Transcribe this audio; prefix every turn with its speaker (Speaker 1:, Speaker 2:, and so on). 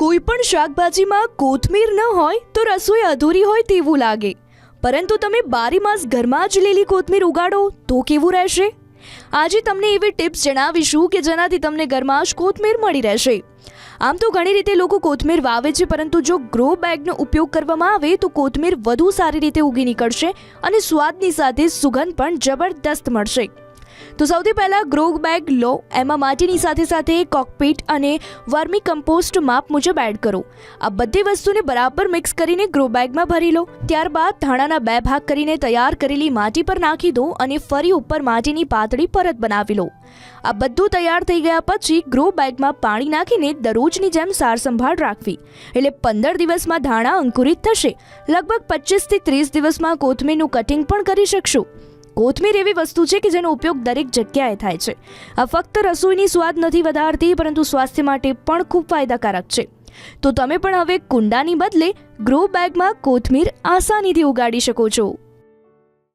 Speaker 1: કોઈ પણ શાકભાજીમાં કોથમીર ન હોય તો રસોઈ અધૂરી હોય તેવું લાગે. પરંતુ તમે બારી માસ ઘરમાં જ લીલી કોથમીર ઉગાડો તો કેવું રહેશે? આજે તમને એવી ટિપ્સ જણાવીશું કે જેનાથી તમને ઘરમાં જ કોથમીર મળી રહેશે. આમ તો ઘણી રીતે લોકો કોથમીર વાવે છે, પરંતુ જો ગ્રો બેગનો ઉપયોગ કરવામાં આવે તો કોથમીર વધુ સારી રીતે ઉગી નીકળશે અને સ્વાદની સાથે સુગંધ પણ જબરદસ્ત મળશે. તો સૌથી પહેલાં ગ્રો બેગ લો. એમાં માટીની સાથે સાથે કોકપીટ અને વર્મી કમ્પોસ્ટ માપ મુજબ એડ કરો. આ બધી વસ્તુને બરાબર મિક્સ કરીને ગ્રો બેગમાં ભરી લો. ત્યારબાદ ધાણાના બે ભાગ કરીને તૈયાર કરેલી માટી પર નાખી દો અને ફરી ઉપર માટીની પાતળી પરત બનાવી લો. આ બધું તૈયાર થઈ ગયા પછી ગ્રો બેગમાં પાણી નાખીને દરરોજની જેમ સાર સંભાળ રાખવી. એટલે પંદર દિવસમાં ધાણા અંકુરિત થશે. લગભગ પચીસથી ત્રીસ દિવસમાં કોથમીરનું કટિંગ પણ કરી શકશો. કોથમીર એવી વસ્તુ છે કે જેનો ઉપયોગ દરેક જગ્યાએ થાય છે. આ ફક્ત રસોઈની સ્વાદ નથી વધારતી, પરંતુ સ્વાસ્થ્ય માટે પણ ખૂબ ફાયદાકારક છે. તો તમે પણ હવે કુંડાની બદલે ગ્રો બેગમાં કોથમીર આસાનીથી ઉગાડી શકો છો.